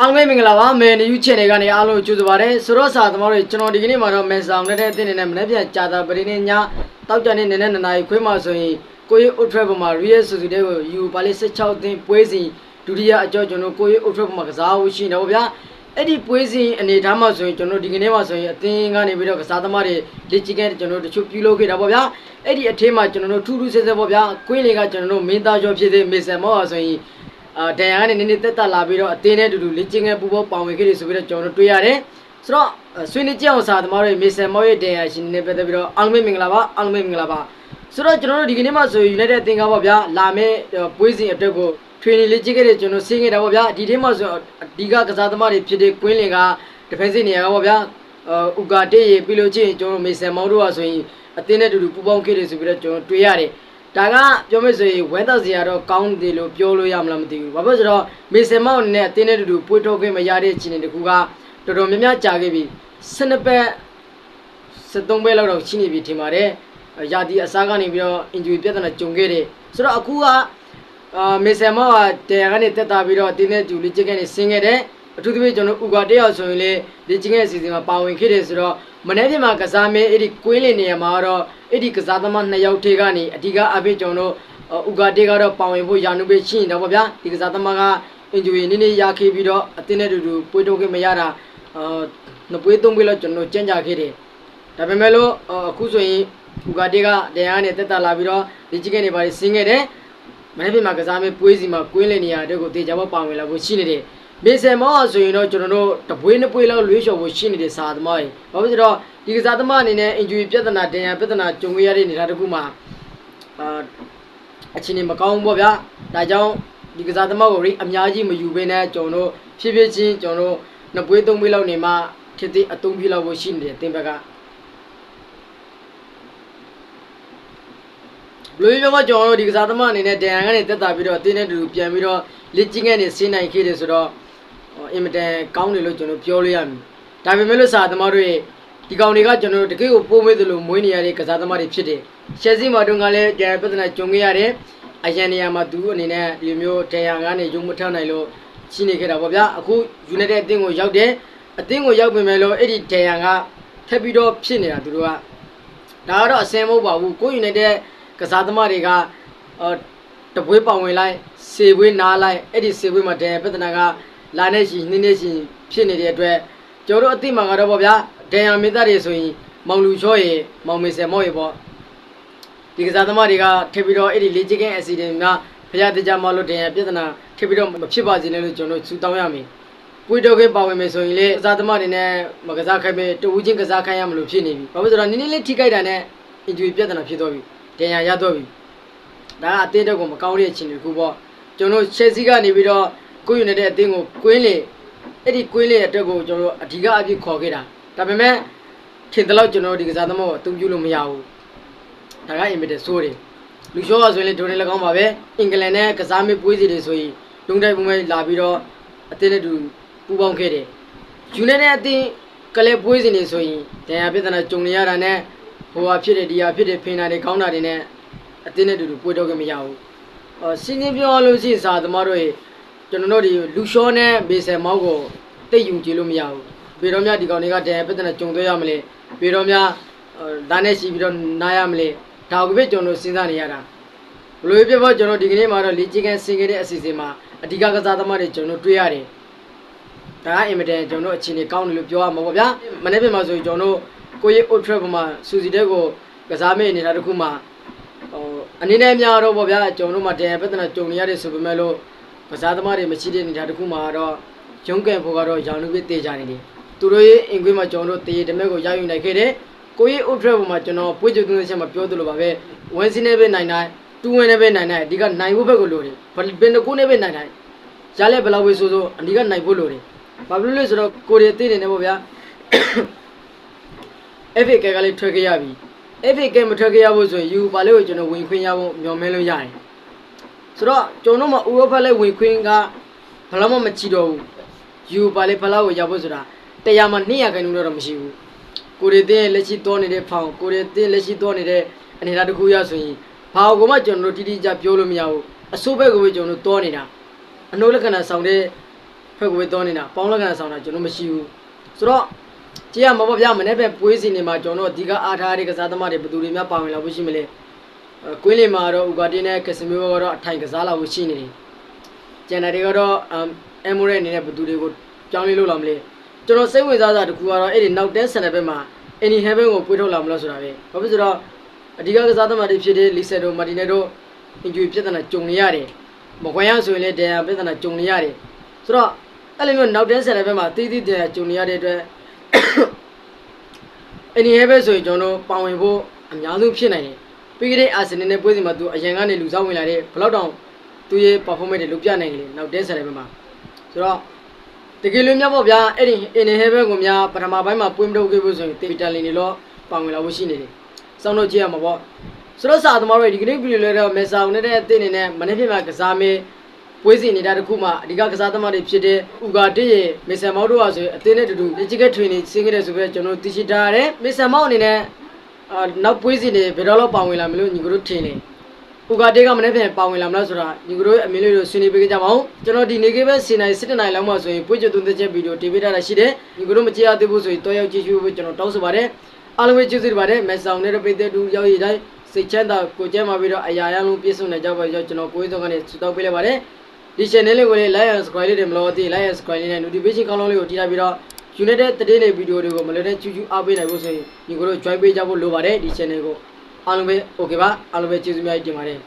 အားလုံးပဲမင်္ဂလာပါမယ်နယူးချန်နယ်ကနေအားလုံးကြိုဆိုပါရစေဆိုတော့စာသမားတွေကျွန်တော်ဒီကနေ့မှာတော့မယ်ဆောင်နဲ့တဲ့အတင်းနဲ့မနေ့ပြန်ကြာတာပရိနေညတောက်ကြနေနေတဲ့နနာရီခွေးမှာဆိုရင်ကိုရီအုတ်ထရက်ပေါ်မှာ Real Suzuki တဲ့ကိုယူပါလေး16အသင်းပွဲစဉ်ဒုတိယအကြောကျွန်တော်ကိုရီအုတ်ထရက်ပေါ်မှာကစားဖို့ရှိနေတော့ဗျာအဲ့ဒီပွဲစဉ်အနေထားမှာဆိုရင်ကျွန်တော်ဒီကနေ့မှာဆိုရင်အသင်းကနေပြီးတော့ကစားသမားတွေလက်ချီကဲကျွန်တော်တို့တချို့ပြုလုပ်ခဲ့တာပေါ့ဗျာအဲ့ဒီအထင်းမှာကျွန်တော်တို့ထူးထူးဆဲဆဲပေါ့ဗျာကွင်းလေကကျွန်တော်တို့မင်းသားကျော်ဖြစ်တဲ့မေဆန်မောဟာဆိုရင် အာဒန်ယာကနေနည်းနည်းတက်တက်လာပြီးတော့အတင်းနဲ့အတူတူလေ့ကျင့်ငယ်ပူပေါပေါင်ဝင်ခဲ့တယ်ဆိုပြီးတော့ကျွန်တော်တို့တွေ့ရတယ်ဆိုတော့ဆွေးနွေးကြအောင်စာသမားတွေမေဆန်မောရဲ့ဒန်ယာရှင်နေပတ်သက်ပြီးတော့အားလုံးပဲမင်္ဂလာပါအားလုံးပဲမင်္ဂလာပါဆိုတော့ကျွန်တော်တို့ဒီကနေ့မှဆို United အသင်းကပေါ့ဗျာလာမယ့်ပွဲစဉ်အတွက်ကို training လေ့ကျင့်ခဲ့တယ်ကျွန်တော်ဆင်းခဲ့တာပေါ့ဗျာဒီထဲမှာဆိုအဓိကကစားသမားတွေဖြစ်တဲ့ကွင်းလင်က defensive နေရာကပေါ့ဗျာဥကာတေးရပြီးလို့ချင်းကျွန်တော်မေဆန်မောတို့ကဆိုရင်အသင်းနဲ့အတူတူပူပေါင်းခဲ့တယ်ဆိုပြီးတော့ကျွန်တော်တွေ့ရတယ် ဒါကပြောမယ်ဆိုရင်ဝမ်းသာစရာတော့ကောင်းတယ်လို့ပြောလို့ရမလားမသိဘူး။ဘာဖြစ်လို့ဆိုတော့မေဆင်မောင်နဲ့အတင်းနဲ့တူတူပွေးထုတ်ခွင့်မရတဲ့အခြေအနေတခုကတော်တော်များများကြာခဲ့ပြီ။12ပတ်73ပဲလောက်တော့ရှိနေပြီထင်ပါတယ်။ရာသီအစားကနေပြီးတော့ injury ပြဿနာကြုံခဲ့တယ်။ဆိုတော့အခုကအာမေဆင်မောင်ကတရားကနေတက်တာပြီးတော့အတင်းနဲ့တူလေးချစ်ကနေဆင်းခဲ့တယ်။ အထူးသဖြင့်ကျွန်တော်ဥကတယောက်ဆိုရင်လေလေ့ကျင့်ခဲ့အစီအစဉ်မှာပါဝင်ခဲ့တယ်ဆိုတော့မနေ့ပြန်မှာကစားမင်းအဲ့ဒီကွင်းလင်နေရာမှာတော့အဲ့ဒီကစားသမားနှစ်ယောက်ထေကနေအဓိကအဖြစ်ကျွန်တော်တို့ဥကတေကတော့ပါဝင်ဖို့ရာနုပဲရှိနေတာပေါ့ဗျာဒီကစားသမားကအင်ဂျူရီနည်းနည်းရခဲ့ပြီးတော့အတင်းနဲ့တူတူပွေးထုတ်ခဲ့မရတာအာနှစ်ပွေးသုံးပွေးလောက်ကျွန်တော်ကြံ့ကြခဲ့တယ်ဒါပေမဲ့လို့အခုဆိုရင်ဥကတေကတရားနဲ့တက်တာလာပြီးတော့လေ့ကျင့်ခဲ့နေပါလေဆင်းခဲ့တယ်မနေ့ပြန်မှာကစားမေးပွဲစီမှာကွင်းလည်နေရတဲ့ကိုတေချာဘောပါဝင်လာဖို့ရှိနေတယ်။ မေဆယ်မောဆိုရင်တော့ကျွန်တော်တို့တပွေးနှစ်ပွေးလောက်လွေးလျှော်ဖို့ရှိနေတဲ့စာသမားတွေ။ဘာဖြစ်လို့လဲဆိုတော့ဒီကစားသမားအနေနဲ့ injury ပြဿနာတင်ရပြဿနာကြုံရတဲ့နေရာတစ်ခုမှာအာအချင်းနေမကောင်းဘူးပေါ့ဗျာ။ဒါကြောင့်ဒီကစားသမားကိုရိအများကြီးမယူဘဲနဲ့ကျွန်တော်တို့ဖြည်းဖြည်းချင်းကျွန်တော်တို့နှစ်ပွေးသုံးပွေးလောက်နေမှခစ်တဲ့အသုံးပြလောက်ဖို့ရှိနေတယ်တင်ဘက်က။ဘလို့ပြောမကျွန်တော်တို့ဒီကစားသမားအနေနဲ့တန်ရန်ကနေတက်တာပြီးတော့အတင်းနဲ့တူတူပြန်ပြီးတော့လက်ချင်းကနေဆင်းနိုင်ခဲ့တယ်ဆိုတော့ဟို အင်မတန်ကောင်းတယ်လို့ကျွန်တော်ပြောလို့ရမယ်။ဒါပေမဲ့လို့စာသမားတို့ရဲ့ဒီကောင်တွေကကျွန်တော်တို့တကယ်ကိုပိုးမေးသလိုမွေးနေရတဲ့ကစားသမားတွေဖြစ်တယ်။ရှယ်စီမာတုန်းကလည်းကြံပြဿနာကြုံခဲ့ရတယ်။အရန်နေရာမှာသူအနေနဲ့ဒီလိုမျိုးတန်ရန်ကနေရုံမထနိုင်လို့ရှိနေခဲ့တာပေါ့ဗျာ။အခု United အသင်းကိုရောက်တယ်။အသင်းကိုရောက်ပြင်မဲ့လို့အဲ့ဒီတန်ရန်ကထပ်ပြီးတော့ဖြစ်နေတာသူတို့ကဒါကတော့အစင်မဟုတ်ပါဘူးကိုယူနေတဲ့ကစားသမားတွေကအော်တပွဲပောင်ဝင်လိုက်စေပွဲနားလိုက်အဲ့ဒီစေပွဲမှာတန်ပြဿနာက လာနေရှိနှင်းနေရှိဖြစ်နေတဲ့အတွက်ကျွန်တော်တို့အသိမှာကတော့ဗောဗျာဒန်ယာမင်းသားတွေဆိုရင်မောင်လူချောရေမောင်မေဆယ်မောရေပေါ့ဒီကစားသမားတွေကထပ်ပြီးတော့အဲ့ဒီလေချစ်ကင်းအစီအစဉ်များဖျားတကြမလို့ဒန်ယာပြဿနာထပ်ပြီးတော့မဖြစ်ပါစေနဲ့လို့ကျွန်တော်ဆူတောင်းရမယ်ပွေတော့ခဲပါဝင်မယ်ဆိုရင်လေကစားသမားတွေနဲ့မကစားခိုင်းမယ်တူဦးချင်းကစားခိုင်းရမလို့ဖြစ်နေပြီ။ဘာဖြစ်လို့လဲဆိုတော့နည်းနည်းလေးထိခိုက်တာနဲ့ injury ပြဿနာဖြစ်သွားပြီ။ဒဏ်ရာရသွားပြီ။ဒါကအသင်းတက်ကိုမကောင်းတဲ့အခြေအနေတစ်ခုပေါ့။ကျွန်တော် Chelsea ကနေပြီးတော့ ကိုယူနေတဲ့အသင်းကိုကွင်းလေအဲ့ဒီကွင်းလေအတွက်ကိုကျွန်တော်အဓိကအဖြစ်ခေါ်ခဲ့တာ။ဒါပေမဲ့ထင်တယ်လို့ကျွန်တော်ဒီကစားသမားကိုအသုံးပြုလို့မရဘူး။ဒါကအင်မတန်ဆိုးတယ်။လူရှော့ကဆိုရင်လေဒိုနေ၎င်းပါပဲ။အင်္ဂလန်နဲ့ကစားမေးပွဲစီတွေဆိုရင်လုံတိုက်ပုံမဲ့လာပြီးတော့အသင်းနဲ့တူပူပေါင်းခဲ့တယ်။ United အသင်းကလေးပွဲစဉ်တွေဆိုရင်ဒဏ်ရာပြဿနာကြုံနေရတာနဲ့ဟိုဟာဖြစ်တယ်ဒီဟာဖြစ်တယ်ဖင်တာတွေကောင်းတာတွေနဲ့အသင်းနဲ့တူတူပွဲတော့ကမရဘူး။အော်စင်းစင်းပြောလို့ရှိရင်စာသမားတို့ရေ ကျွန်တော်တို့ဒီလူရှောနဲ့ဘေဆယ်မောက်ကိုတိတ်ယူကြည့်လို့မရဘူး။ဘေတော့များဒီကောင်တွေကဒဏ်ရာပြဿနာကြုံသွဲရမလဲ။ဘေတော့များဒါနဲ့ရှိပြီးတော့နားရမလဲ။ဒါကိုပဲကျွန်တော်စဉ်းစားနေရတာ။ဘလို့ဖြစ်ဖို့ကျွန်တော်ဒီကနေ့မှာတော့လီချီကန်ဆင်ခဲ့တဲ့အစီအစဉ်မှာအဓိကကစားသမားတွေကျွန်တော်တွေ့ရတယ်။ဒါကအင်မတန်ကျွန်တော်တို့အခြေအနေကောင်းတယ်လို့ပြောရမှာပေါ့ဗျာမနေ့ပြင်မှာဆိုရင်ကျွန်တော်တို့ကိုရီ old trap မှာစူစီတက်ကိုကစားမေးနေတာတခုမှဟိုအနေနဲ့များတော့ပေါ့ဗျာကျွန်တော်တို့မှာတန်ရပြဿနာကြုံနေရတဲ့ဆိုပေမဲ့လို့ ကစားသမားတွေမရှိတဲ့နေတာတခုမှတော့ရုံးကန်ဖို့ကတော့ရောင်လူပဲတေးကြနေတယ်သူတို့ရဲ့အင်ကွေးမှာကျွန်တော်တို့တေးတမက်ကိုရယူနိုင်ခဲ့တယ်ကိုရီ old trap မှာကျွန်တော်ပွေ့ကျုံသွင်းချက်မှာပြောသလိုပါပဲဝင်စီနဲ့ပဲနိုင်နိုင်တူဝင်နဲ့ပဲနိုင်နိုင်အဓိကနိုင်ဖို့ဘက်ကိုလိုတယ်ဘယ်နှကိုနဲ့ပဲနိုင်နိုင်ရလဲဘယ်လောက်ပဲဆိုဆိုအဓိကနိုင်ဖို့လိုတယ်ဘာဖြစ်လို့လဲဆိုတော့ကိုရီသိနေတယ်ပေါ့ဗျာ FA ကကလေးထွက်ခဲ့ရပြီ FA ကမထွက်ခဲ့ရဖို့ဆိုရင် U ပါလေးကိုကျွန်တော်ဝင်ခွင့်ရဖို့မျှော်မှန်းလို့ရတယ် ဆိုတော့ကျွန်တော်တို့မှာဥရောပလေးဝင်ခွင့်ကဘယ်တော့မှမကြည့်တော့ဘူး U ပါလေးဘယ်လောက်ကိုရဖို့ဆိုတာတရားမှ200ခန်းလို့တော့မရှိဘူးကိုရီသိလက်ရှိတောနေတဲ့ဖောင်ကိုရီသိလက်ရှိတောနေတဲ့အနေအထားတစ်ခုရဆိုရင်ဘာကိုမှကျွန်တော်တို့တိတိကျကျပြောလို့မရဘူးအစိုးဘက်ကိုပဲကျွန်တော်တို့တောနေတာအနုလက္ခဏာဆောင်တဲ့ဖက်ကိုပဲတောနေတာပေါင်းလက္ခဏာဆောင်တာကျွန်တော်မရှိဘူးဆိုတော့ကြည့်ရမှာပေါ့ဗျာမနေ့ပဲပွေးစီနေမှာကျွန်တော်အဓိကအားထားတဲ့ကစားသမားတွေဘယ်သူတွေများပါဝင်လာဖို့ရှိမလဲအဲ ကွင်းလီမှာတော့ဥကာတင်းနဲ့ကစမီယိုကတော့အထိုင်ကစားလာဖို့ရှိနေတယ်ကျန်တဲ့တွေကတော့အမ်မိုရဲအနေနဲ့ဘယ်သူတွေကိုကြောင်းလေးလုပ်လာမလဲကျွန်တော်စိတ်ဝင်စားတာတစ်ခုကတော့အဲ့ဒီနောက်တဲဆန်တဲ့ဘက်မှာအင်နီဟဲဘန်ကိုပွေးထုတ်လာမလို့ဆိုတာပဲဘာဖြစ်ဆိုတော့အဓိကကစားသမားတွေဖြစ်တဲ့လီဆက်တို့မာတီနယ်တို့အင်ဂျူပြဿနာကြုံနေရတယ်မကွန်ရဆိုရင်လည်းဒန်ယာပြဿနာကြုံနေရတယ်ဆိုတော့အဲ့လိုမျိုးနောက်တဲဆန်တဲ့ဘက်မှာတီးတီးဒန်ယာကြုံနေရတဲ့အတွက်အနီဟဲပဲဆိုရင်ကျွန်တော်တို့ပါဝင်ဖို့အများဆုံးဖြစ်နိုင်တယ် ပြီးကြတဲ့အာဆင်နယ်နဲ့ပွဲစဉ်မှာသူအရင်ကနေလူစားဝင်လာတဲ့ဘလောက်တောင်သူရဲ့ performance တွေလုပ်ပြနိုင်ကြတယ်နောက်တဲဆန်တဲ့ဘက်မှာဆိုတော့တကယ်လို့များပေါ့ဗျာအဲ့ဒီအနီဟဲပဲကိုများပထမပိုင်းမှာပွင့်မထုတ်ခဲ့ဖို့ဆိုရင်တေဗီတန်လင်တွေတော့ပါဝင်လာဖို့ရှိနေတယ်စောင့်တော့ကြည့်ရမှာပေါ့ဆိုတော့စာသမားတွေဒီကနေ့ဗီဒီယိုလေးတော့မေဆာဦးနဲ့တဲ့အသင်းအနေနဲ့မနေ့ဖြစ်မှာကစားမေးပွဲစဉ်နေတာတစ်ခုမှအဓိကကစားသမားတွေဖြစ်တဲ့ဥကာတစ်ရဲ့မစ္စမောက်တို့ဟာဆိုရင်အသင်းနဲ့တူတူ digital training ဆင်းခဲ့တဲ့ဆိုပြီးတော့ကျွန်တော်သိရှိထားရတယ်မစ္စမောက်အနေနဲ့ အာနောက်ပွဲစဉ်တွေဘယ်တော့လောက်ပါဝင်လာမလို့ညီကတို့ထင်တယ်ဥကာတစ်ကမနေ့ပြန်ပါဝင်လာမလားဆိုတာညီကတို့အမင်းလေးတို့ဆွေးနွေးပေးကြပါဦးကျွန်တော်ဒီနေ့ကပဲစီနိုင်7နိုင်လောက်မှဆိုရင်ပွဲကြသွန်းတဲ့ချက်ဗီဒီယိုတင်ပေးထားတာရှိတယ်ညီကတို့မကြည့်ရသေးဘူးဆိုရင်တော့ရောက်ကြည့်ရှုဖို့ကျွန်တော်တောင်းဆိုပါတယ်အားလုံးပဲကျေးဇူးတင်ပါတယ်မက်ဆောင်နဲ့ပိတ်တဲ့တူရောက်ရည်တိုင်းစိတ်ချမ်းသာကိုကျမ်းမာပြီးတော့အရာရလုံးပြည့်စုံနေကြပါကြောင်းကျွန်တော်ကိုယ်စောကနေဆုတောင်းပေးလိုက်ပါတယ်ဒီ channel လေးကိုလည်း like and subscribe လေးတွေမလို့သိ like and subscribe လေးနဲ့ notification ကောင်းလုံးလေးကိုထိထားပြီးတော့ United တည်တဲ့ဗီဒီယိုတွေကိုမလွယ်တဲ့ချူချူအားပေးနိုင်ဖို့ဆိုရင်ညီကိုတို့ join ပေးကြဖို့လိုပါတယ်ဒီ channel ကိုအားလုံးပဲ okay ပါအားလုံးပဲကျေးဇူးများတင်ပါတယ်